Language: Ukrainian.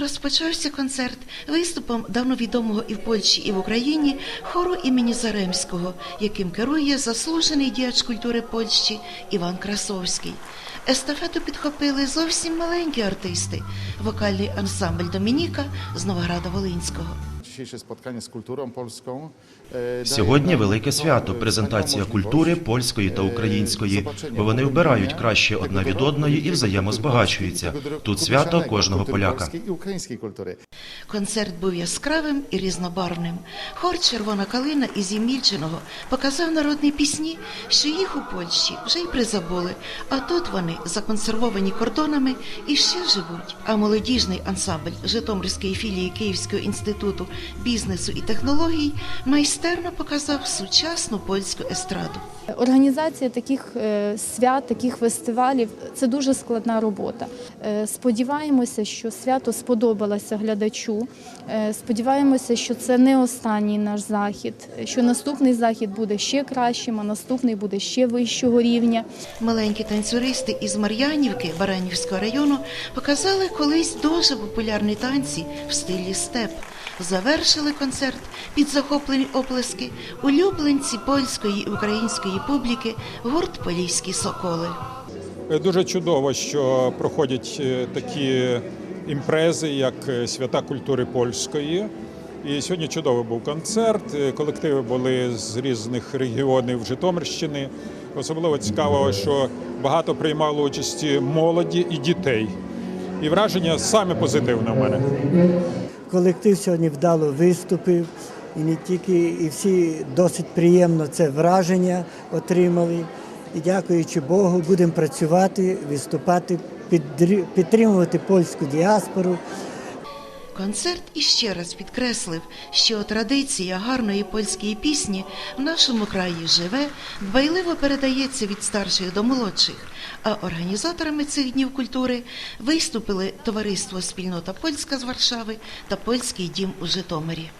Розпочався концерт виступом давно відомого і в Польщі, і в Україні хору імені Заремського, яким керує заслужений діяч культури Польщі Іван Красовський. Естафету підхопили зовсім маленькі артисти, вокальний ансамбль Домініка з Новограда Волинського. E, Сьогодні велике свято, e, презентація культури польської та e, української, бо вони вбирають краще одна від одної і взаємозбагачуються. Тут свято кожного поляка. Концерт був яскравим і різнобарвним. Хор Червона калина із Ємільчиного показав народні пісні, що їх у Польщі вже й призабули. А тут вони законсервовані кордонами і ще живуть. А молодіжний ансамбль Житомирської філії Київського інституту бізнесу і технологій майстерно показав сучасну польську естраду. Організація таких е, свят, таких фестивалів це дуже складна робота. Е, Сподіваємося, що свято сподобалося глядачу. Е, Сподіваємося, що це не останній наш захід, що наступний захід буде ще кращим, а наступний буде ще вищого рівня. Маленькі танцюристи із Мар'янівки Баранівського району показали колись дуже популярні танці в стилі степ. Завершили концерт під захоплені оплески улюбленці польської і української публіки гурт Поліські соколи. Е, Дуже чудово, що проходять е, такі імпрези, як е, свята культури польської. І сьогодні чудовий був концерт. Е, Колективи були з різних регіонів Житомирщини. Особливо цікаво, що багато приймало участі молоді і дітей. І враження саме позитивне в мене. Колектив сьогодні вдало виступив, і не тільки, і всі досить приємно це враження отримали. І дякуючи Богу, будемо працювати, виступати, підтримувати польську діаспору. Концерт іще раз підкреслив, що традиція гарної польської пісні в нашому краї живе, дбайливо передається від старших до молодших. А організаторами цих днів культури виступили товариство Спільнота Польська з Варшави та Польський дім у Житомирі.